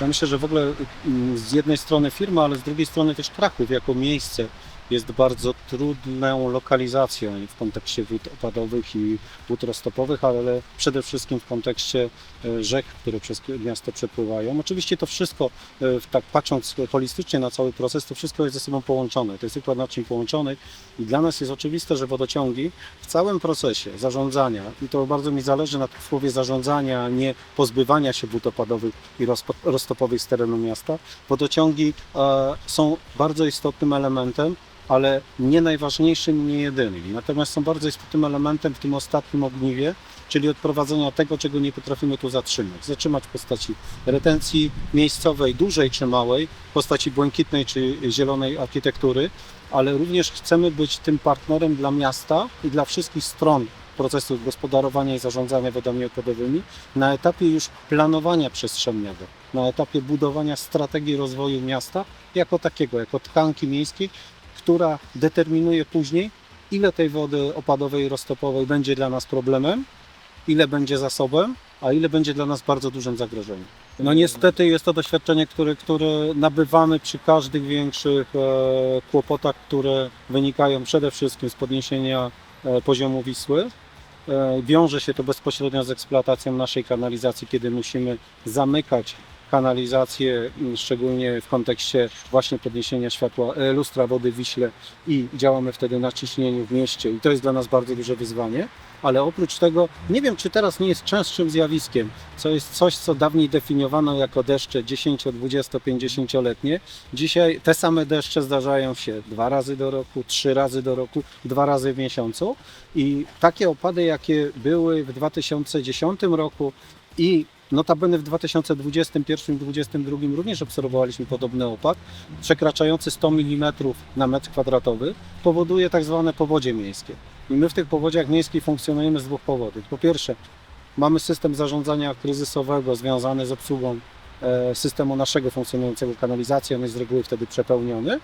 Ja myślę, że w ogóle mm, z jednej strony firma, ale z drugiej strony też Kraków jako miejsce jest bardzo trudną lokalizacją w kontekście wód opadowych i wód roztopowych, ale przede wszystkim w kontekście e, rzek, które przez miasto przepływają. Oczywiście to wszystko, e, tak patrząc holistycznie na cały proces, to wszystko jest ze sobą połączone. To jest układ naczyń połączonych i dla nas jest oczywiste, że wodociągi w całym procesie zarządzania, i to bardzo mi zależy na tym słowie zarządzania, a nie pozbywania się wód opadowych i roztopowych z terenu miasta, wodociągi e, są bardzo istotnym elementem, ale nie najważniejszym i nie jedynym. Natomiast są bardzo istotnym elementem w tym ostatnim ogniwie, czyli odprowadzenia tego, czego nie potrafimy tu zatrzymać. Zatrzymać w postaci retencji miejscowej, dużej czy małej, w postaci błękitnej czy zielonej architektury, ale również chcemy być tym partnerem dla miasta i dla wszystkich stron procesu gospodarowania i zarządzania wodami opadowymi na etapie już planowania przestrzennego, na etapie budowania strategii rozwoju miasta jako takiego, jako tkanki miejskiej, która determinuje później, ile tej wody opadowej roztopowej będzie dla nas problemem, ile będzie zasobem, a ile będzie dla nas bardzo dużym zagrożeniem. No niestety jest to doświadczenie, które, które nabywamy przy każdych większych e, kłopotach, które wynikają przede wszystkim z podniesienia e, poziomu Wisły. E, wiąże się to bezpośrednio z eksploatacją naszej kanalizacji, kiedy musimy zamykać kanalizację, m, szczególnie w kontekście właśnie podniesienia światła, e, lustra wody w Wiśle i działamy wtedy na ciśnieniu w mieście i to jest dla nas bardzo duże wyzwanie. Ale oprócz tego, nie wiem, czy teraz nie jest częstszym zjawiskiem, co jest coś, co dawniej definiowano jako deszcze 10, 20, 50-letnie. Dzisiaj te same deszcze zdarzają się dwa razy do roku, trzy razy do roku, dwa razy w miesiącu. I takie opady, jakie były w 2010 roku i notabene w 2021-2022 również obserwowaliśmy podobny opad, przekraczający 100 mm na metr kwadratowy, powoduje tak zwane powodzie miejskie. I my w tych powodziach miejskich funkcjonujemy z dwóch powodów. Po pierwsze, mamy system zarządzania kryzysowego związany z obsługą e, systemu naszego funkcjonującego kanalizacji, on jest z reguły wtedy przepełniony,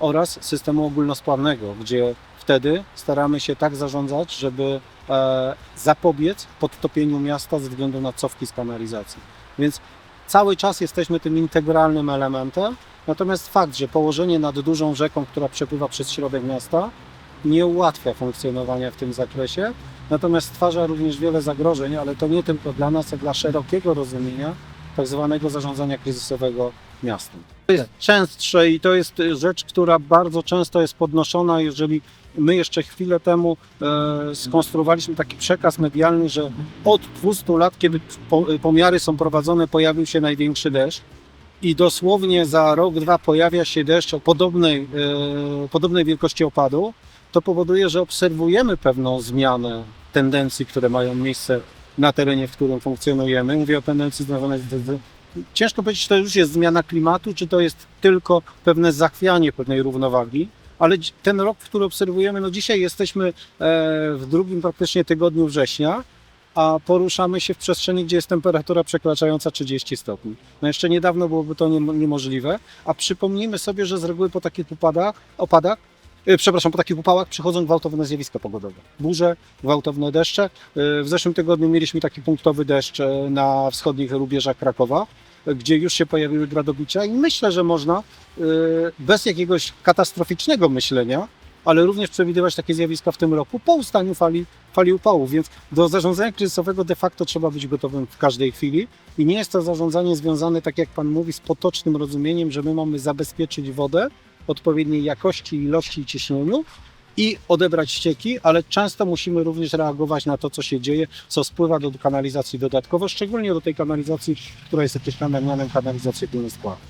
oraz systemu ogólnospławnego, gdzie wtedy staramy się tak zarządzać, żeby e, zapobiec podtopieniu miasta ze względu na cofki z kanalizacji. Więc cały czas jesteśmy tym integralnym elementem, natomiast fakt, że położenie nad dużą rzeką, która przepływa przez środek miasta, nie ułatwia funkcjonowania w tym zakresie, natomiast stwarza również wiele zagrożeń, ale to nie tylko dla nas, jak dla szerokiego rozumienia tak zwanego zarządzania kryzysowego miastem. To jest częstsze i to jest rzecz, która bardzo często jest podnoszona, jeżeli my jeszcze chwilę temu e, skonstruowaliśmy taki przekaz medialny, że od 200 lat, kiedy po, pomiary są prowadzone, pojawił się największy deszcz i dosłownie za rok, dwa pojawia się deszcz o podobnej, e, podobnej wielkości opadu, to powoduje, że obserwujemy pewną zmianę tendencji, które mają miejsce na terenie, w którym funkcjonujemy. Mówię o tendencji związanej z... ciężko powiedzieć, czy to już jest zmiana klimatu, czy to jest tylko pewne zachwianie pewnej równowagi, ale ten rok, który obserwujemy, no dzisiaj jesteśmy e, w drugim praktycznie tygodniu września, a poruszamy się w przestrzeni, gdzie jest temperatura przekraczająca 30 stopni. No jeszcze niedawno byłoby to niemo- niemożliwe, a przypomnijmy sobie, że z reguły po takich opadach, przepraszam, po takich upałach przychodzą gwałtowne zjawiska pogodowe. Burze, gwałtowne deszcze. E, W zeszłym tygodniu mieliśmy taki punktowy deszcz e, na wschodnich rubieżach Krakowa, gdzie już się pojawiły gradobicia i myślę, że można bez jakiegoś katastroficznego myślenia, ale również przewidywać takie zjawiska w tym roku po ustaniu fali, fali upałów, więc do zarządzania kryzysowego de facto trzeba być gotowym w każdej chwili i nie jest to zarządzanie związane, tak jak Pan mówi, z potocznym rozumieniem, że my mamy zabezpieczyć wodę odpowiedniej jakości, ilości i ciśnieniu i odebrać ścieki, ale często musimy również reagować na to, co się dzieje, co spływa do kanalizacji dodatkowo, szczególnie do tej kanalizacji, która jest określana mianem kanalizacji ogólnospławnej.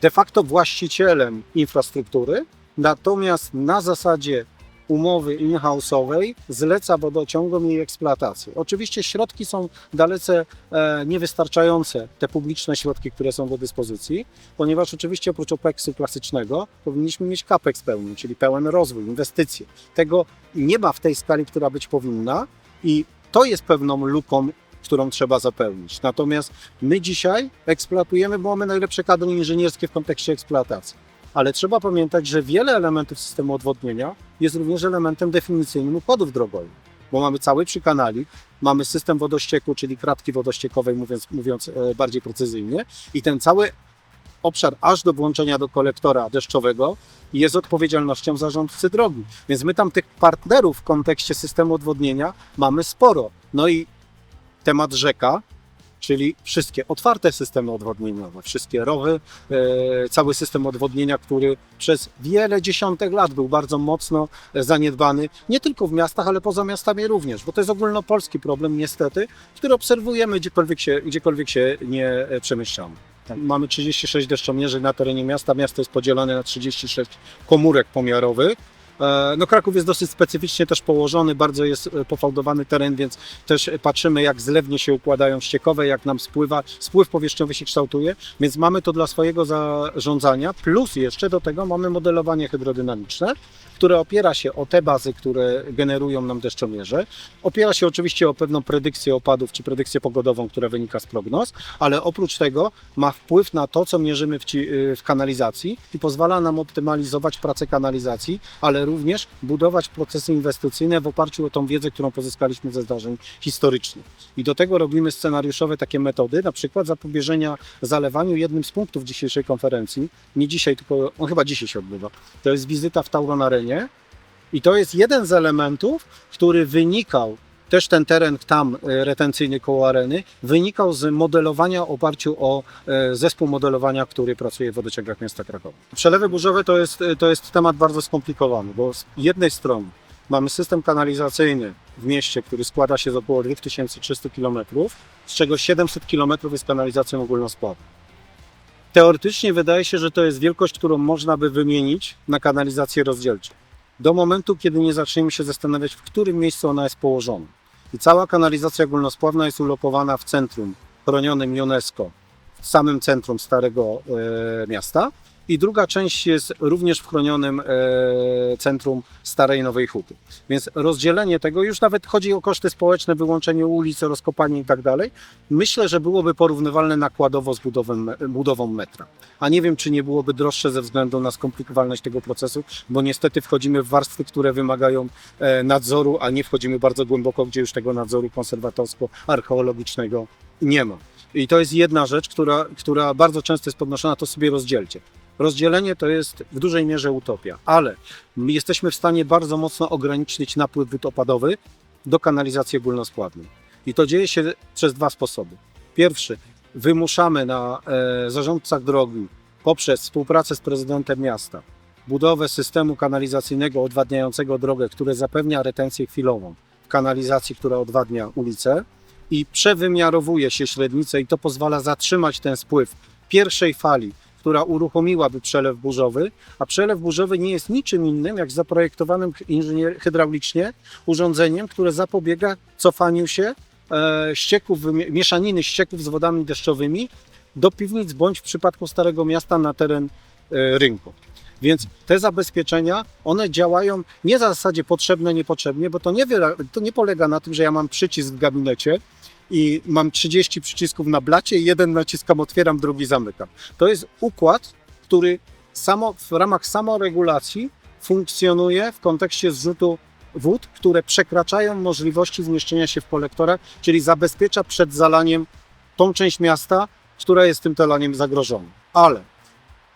De facto właścicielem infrastruktury, natomiast na zasadzie umowy in-house'owej zleca wodociągom jej eksploatację. Oczywiście środki są dalece e, niewystarczające, te publiczne środki, które są do dyspozycji, ponieważ oczywiście oprócz OPEX-u klasycznego powinniśmy mieć CAPEX pełny, czyli pełen rozwój, inwestycje. Tego nie ma w tej skali, która być powinna i to jest pewną luką, którą trzeba zapełnić. Natomiast my dzisiaj eksploatujemy, bo mamy najlepsze kadry inżynierskie w kontekście eksploatacji. Ale trzeba pamiętać, że wiele elementów systemu odwodnienia jest również elementem definicyjnym układów drogowych. bo mamy cały przykanalik, mamy system wodościeku, czyli kratki wodościekowej, mówiąc, mówiąc e, bardziej precyzyjnie, i ten cały obszar aż do włączenia do kolektora deszczowego jest odpowiedzialnością zarządcy drogi. Więc my tam tych partnerów w kontekście systemu odwodnienia mamy sporo. No i temat rzeka, czyli wszystkie otwarte systemy odwodnieniowe, wszystkie rowy, e, cały system odwodnienia, który przez wiele dziesiątek lat był bardzo mocno zaniedbany, nie tylko w miastach, ale poza miastami również, bo to jest ogólnopolski problem niestety, który obserwujemy gdziekolwiek się, gdziekolwiek się nie e, przemieszczamy. Mamy 36 deszczomierzy na terenie miasta. Miasto jest podzielone na 36 komórek pomiarowych. E, No Kraków jest dosyć specyficznie też położony, bardzo jest e, pofałdowany teren, więc też patrzymy jak zlewnie się układają ściekowe, jak nam spływa, spływ powierzchniowy się kształtuje, więc mamy to dla swojego zarządzania, plus jeszcze do tego mamy modelowanie hydrodynamiczne, które opiera się o te bazy, które generują nam deszczomierze. Opiera się oczywiście o pewną predykcję opadów czy predykcję pogodową, która wynika z prognoz, ale oprócz tego ma wpływ na to, co mierzymy w, ci, w kanalizacji i pozwala nam optymalizować pracę kanalizacji, ale również budować procesy inwestycyjne w oparciu o tą wiedzę, którą pozyskaliśmy ze zdarzeń historycznych. I do tego robimy scenariuszowe takie metody, na przykład zapobieżenia zalewaniu. Jednym z punktów dzisiejszej konferencji, nie dzisiaj, tylko on chyba dzisiaj się odbywa, to jest wizyta w Tauronarenie i to jest jeden z elementów, który wynikał też ten teren tam e, retencyjny koło areny wynikał z modelowania w oparciu o e, zespół modelowania, który pracuje w wodociągach miasta Krakowa. Przelewy burzowe to jest, to jest temat bardzo skomplikowany, bo z jednej strony mamy system kanalizacyjny w mieście, który składa się z około 2300 km, z czego 700 km jest kanalizacją ogólnospławną. Teoretycznie wydaje się, że to jest wielkość, którą można by wymienić na kanalizację rozdzielczą. Do momentu, kiedy nie zaczniemy się zastanawiać, w którym miejscu ona jest położona. I cała kanalizacja ogólnospławna jest ulokowana w centrum chronionym UNESCO, w samym centrum Starego e, Miasta. I druga część jest również w chronionym e, centrum Starej Nowej Huty. Więc rozdzielenie tego, już nawet chodzi o koszty społeczne, wyłączenie ulic, rozkopanie i tak dalej, myślę, że byłoby porównywalne nakładowo z budową, budową metra. A nie wiem, czy nie byłoby droższe ze względu na skomplikowalność tego procesu, bo niestety wchodzimy w warstwy, które wymagają e, nadzoru, a nie wchodzimy bardzo głęboko, gdzie już tego nadzoru konserwatorsko-archeologicznego nie ma. I to jest jedna rzecz, która, która bardzo często jest podnoszona, to sobie rozdzielcie. Rozdzielenie to jest w dużej mierze utopia, ale my jesteśmy w stanie bardzo mocno ograniczyć napływ wód opadowych do kanalizacji ogólnospławnej. I to dzieje się przez dwa sposoby. Pierwszy, wymuszamy na e, zarządcach drogi poprzez współpracę z prezydentem miasta budowę systemu kanalizacyjnego odwadniającego drogę, które zapewnia retencję chwilową w kanalizacji, która odwadnia ulicę i przewymiarowuje się średnicę i to pozwala zatrzymać ten spływ pierwszej fali, która uruchomiłaby przelew burzowy, a przelew burzowy nie jest niczym innym jak zaprojektowanym inżynier hydraulicznie urządzeniem, które zapobiega cofaniu się e, ścieków, mieszaniny ścieków z wodami deszczowymi do piwnic bądź w przypadku Starego Miasta na teren e, rynku. Więc te zabezpieczenia, one działają nie za zasadzie potrzebne, niepotrzebnie, bo to nie, to nie polega na tym, że ja mam przycisk w gabinecie i mam 30 przycisków na blacie jeden naciskam, otwieram, drugi zamykam. To jest układ, który samo, w ramach samoregulacji funkcjonuje w kontekście zrzutu wód, które przekraczają możliwości zmieszczenia się w kolektorach, czyli zabezpiecza przed zalaniem tą część miasta, która jest tym zalaniem zagrożona. Ale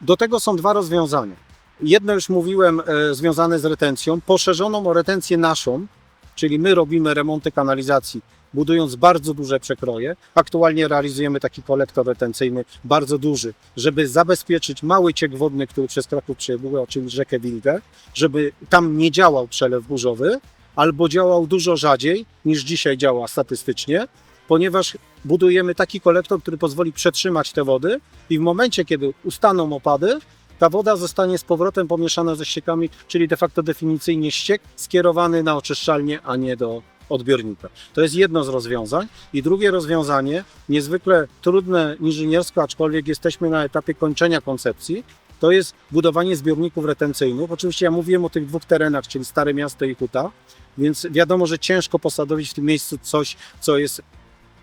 do tego są dwa rozwiązania. Jedno już mówiłem, e, związane z retencją, poszerzoną o retencję naszą, czyli my robimy remonty kanalizacji, budując bardzo duże przekroje. Aktualnie realizujemy taki kolektor retencyjny bardzo duży, żeby zabezpieczyć mały ciek wodny, który przez Kraków przejmuje, czyli rzekę Wilgę, żeby tam nie działał przelew burzowy, albo działał dużo rzadziej niż dzisiaj działa statystycznie, ponieważ budujemy taki kolektor, który pozwoli przetrzymać te wody i w momencie, kiedy ustaną opady, ta woda zostanie z powrotem pomieszana ze ściekami, czyli de facto definicyjnie ściek skierowany na oczyszczalnię, a nie do odbiornika. To jest jedno z rozwiązań. I drugie rozwiązanie, niezwykle trudne inżyniersko, aczkolwiek jesteśmy na etapie kończenia koncepcji, to jest budowanie zbiorników retencyjnych. Oczywiście ja mówiłem o tych dwóch terenach, czyli Stare Miasto i Huta, więc wiadomo, że ciężko posadowić w tym miejscu coś, co jest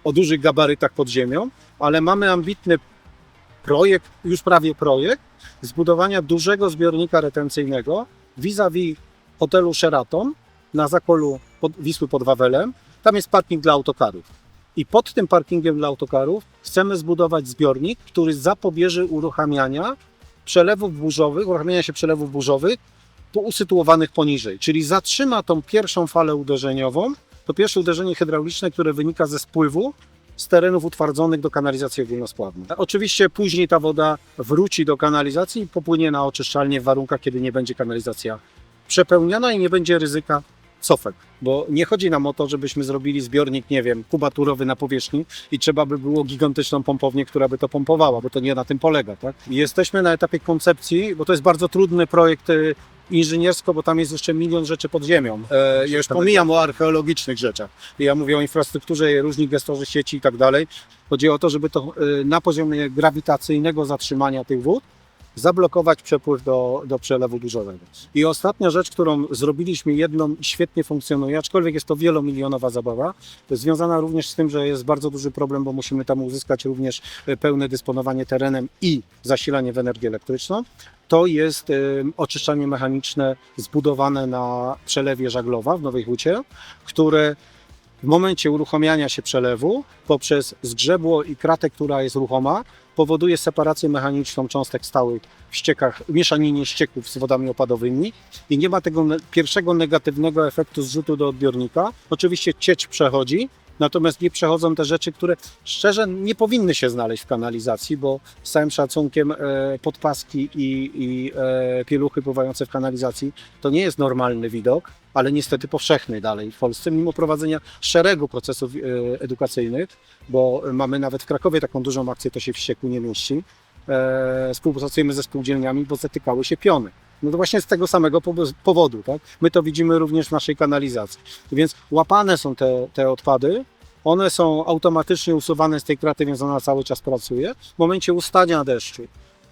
o dużych gabarytach pod ziemią, ale mamy ambitny projekt, już prawie projekt, zbudowania dużego zbiornika retencyjnego vis-a-vis hotelu Sheraton, na zakolu pod, Wisły pod Wawelem, tam jest parking dla autokarów. I pod tym parkingiem dla autokarów chcemy zbudować zbiornik, który zapobieży uruchamiania przelewów burzowych, uruchamiania się przelewów burzowych tu usytuowanych poniżej, czyli zatrzyma tą pierwszą falę uderzeniową, to pierwsze uderzenie hydrauliczne, które wynika ze spływu z terenów utwardzonych do kanalizacji ogólnospławnej. Oczywiście później ta woda wróci do kanalizacji i popłynie na oczyszczalnię w warunkach, kiedy nie będzie kanalizacja przepełniona i nie będzie ryzyka cofek, bo nie chodzi nam o to, żebyśmy zrobili zbiornik, nie wiem, kubaturowy na powierzchni i trzeba by było gigantyczną pompownię, która by to pompowała, bo to nie na tym polega, tak? Jesteśmy na etapie koncepcji, bo to jest bardzo trudny projekt y, inżyniersko, bo tam jest jeszcze milion rzeczy pod ziemią. E, ja już pomijam o archeologicznych rzeczach. Ja mówię o infrastrukturze, różnych gestorze sieci i tak dalej. Chodzi o to, żeby to y, na poziomie grawitacyjnego zatrzymania tych wód zablokować przepływ do, do przelewu burzowego. I ostatnia rzecz, którą zrobiliśmy jedną świetnie funkcjonuje, aczkolwiek jest to wielomilionowa zabawa, związana również z tym, że jest bardzo duży problem, bo musimy tam uzyskać również e, pełne dysponowanie terenem i zasilanie w energię elektryczną. To jest e, oczyszczanie mechaniczne zbudowane na przelewie Żaglowa w Nowej Hucie, które w momencie uruchamiania się przelewu poprzez zgrzebło i kratę, która jest ruchoma, powoduje separację mechaniczną cząstek stałych w ściekach, mieszaninie ścieków z wodami opadowymi i nie ma tego pierwszego negatywnego efektu zrzutu do odbiornika. Oczywiście ciecz przechodzi, natomiast nie przechodzą te rzeczy, które szczerze nie powinny się znaleźć w kanalizacji, bo z całym szacunkiem e, podpaski i, i e, pieluchy pływające w kanalizacji to nie jest normalny widok, ale niestety powszechny dalej w Polsce, mimo prowadzenia szeregu procesów e, edukacyjnych, bo mamy nawet w Krakowie taką dużą akcję, to się w ścieku nie mieści. Współpracujemy ze spółdzielniami, bo zatykały się piony. No to właśnie z tego samego po- powodu, tak? My to widzimy również w naszej kanalizacji. Więc łapane są te, te odpady, one są automatycznie usuwane z tej kraty, więc ona cały czas pracuje. W momencie ustania deszczu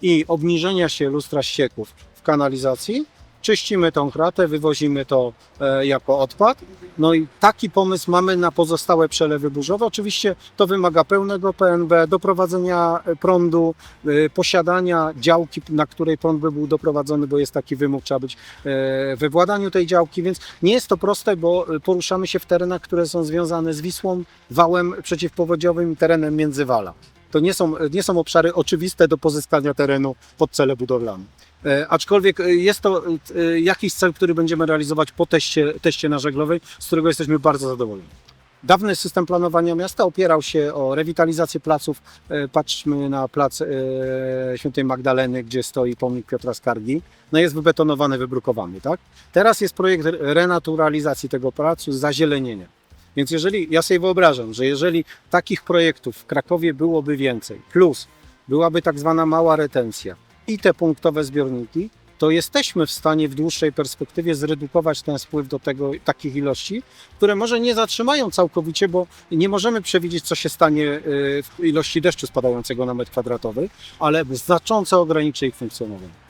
i obniżenia się lustra ścieków w kanalizacji, czyścimy tą kratę, wywozimy to e, jako odpad. No i taki pomysł mamy na pozostałe przelewy burzowe. Oczywiście to wymaga pełnego PNB, doprowadzenia e, prądu, e, posiadania działki, na której prąd by był doprowadzony, bo jest taki wymóg, trzeba być we władaniu tej działki, więc nie jest to proste, bo poruszamy się w terenach, które są związane z Wisłą, wałem przeciwpowodziowym terenem międzywala. To nie są, nie są obszary oczywiste do pozyskania terenu pod cele budowlane. E, Aczkolwiek e, jest to e, jakiś cel, który będziemy realizować po teście, teście na żeglowej, z którego jesteśmy bardzo zadowoleni. Dawny system planowania miasta opierał się o rewitalizację placów. Patrzmy na plac Świętej Magdaleny, gdzie stoi pomnik Piotra Skargi. No jest wybetonowany, wybrukowany, tak? Teraz jest projekt renaturalizacji tego placu, zazielenienia. Więc jeżeli, ja sobie wyobrażam, że jeżeli takich projektów w Krakowie byłoby więcej, plus byłaby tak zwana mała retencja i te punktowe zbiorniki, to jesteśmy w stanie w dłuższej perspektywie zredukować ten spływ do tego, takich ilości, które może nie zatrzymają całkowicie, bo nie możemy przewidzieć, co się stanie y, w ilości deszczu spadającego na metr kwadratowy, ale znacząco ograniczy ich funkcjonowanie.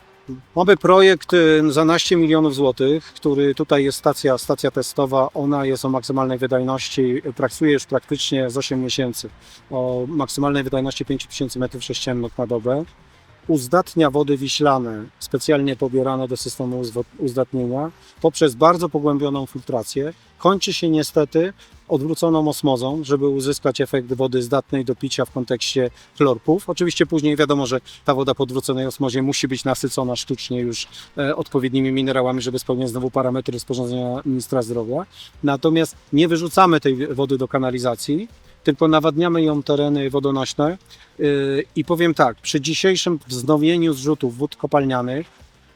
Mamy projekt y, za naście milionów złotych, który tutaj jest stacja, stacja testowa. Ona jest o maksymalnej wydajności, y, pracuje już praktycznie z 8 miesięcy, o maksymalnej wydajności 5000 m3 na dobę. Uzdatnia wody wiślane, specjalnie pobierane do systemu uzdatnienia, poprzez bardzo pogłębioną filtrację. Kończy się niestety odwróconą osmozą, żeby uzyskać efekt wody zdatnej do picia w kontekście chlorków. Oczywiście później wiadomo, że ta woda po odwróconej osmozie musi być nasycona sztucznie już e, odpowiednimi minerałami, żeby spełniać znowu parametry rozporządzenia ministra zdrowia. Natomiast nie wyrzucamy tej wody do kanalizacji, tylko nawadniamy ją tereny wodonośne. Yy, I powiem tak, przy dzisiejszym wznowieniu zrzutów wód kopalnianych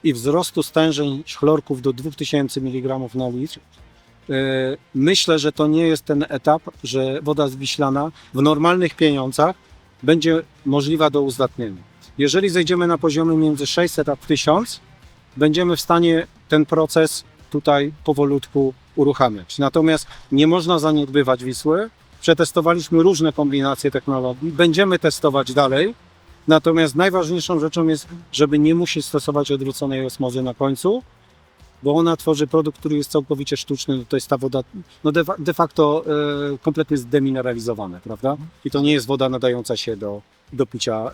i wzrostu stężeń chlorków do 2000 mg na litr, yy, myślę, że to nie jest ten etap, że woda zwiślana w normalnych pieniądzach będzie możliwa do uzdatnienia. Jeżeli zejdziemy na poziomy między 600 a 1000, będziemy w stanie ten proces tutaj powolutku uruchamiać. Natomiast nie można zaniedbywać Wisły. Przetestowaliśmy różne kombinacje technologii, będziemy testować dalej. Natomiast najważniejszą rzeczą jest, żeby nie musieć stosować odwróconej osmozy na końcu, bo ona tworzy produkt, który jest całkowicie sztuczny. No to jest ta woda no de, de facto e, kompletnie zdemineralizowana, prawda? I to nie jest woda nadająca się do, do picia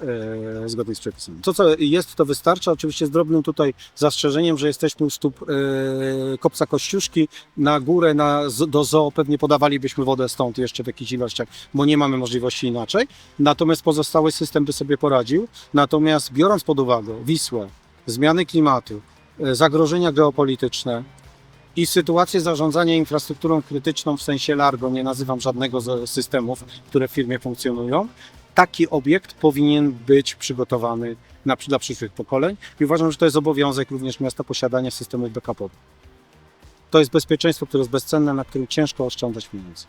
e, zgodnie z przepisami. To, co jest, to wystarcza. Oczywiście z drobnym tutaj zastrzeżeniem, że jesteśmy u stóp e, kopca Kościuszki. Na górę, na, do zoo pewnie podawalibyśmy wodę stąd jeszcze w jakichś ilościach, bo nie mamy możliwości inaczej. Natomiast pozostały system by sobie poradził. Natomiast biorąc pod uwagę Wisłę, zmiany klimatu, e, zagrożenia geopolityczne, i sytuację zarządzania infrastrukturą krytyczną w sensie Largo, nie nazywam żadnego z systemów, które w firmie funkcjonują, taki obiekt powinien być przygotowany na, dla przyszłych pokoleń i uważam, że to jest obowiązek również miasta posiadania systemów backupowych. To jest bezpieczeństwo, które jest bezcenne, na którym ciężko oszczędzać pieniądze.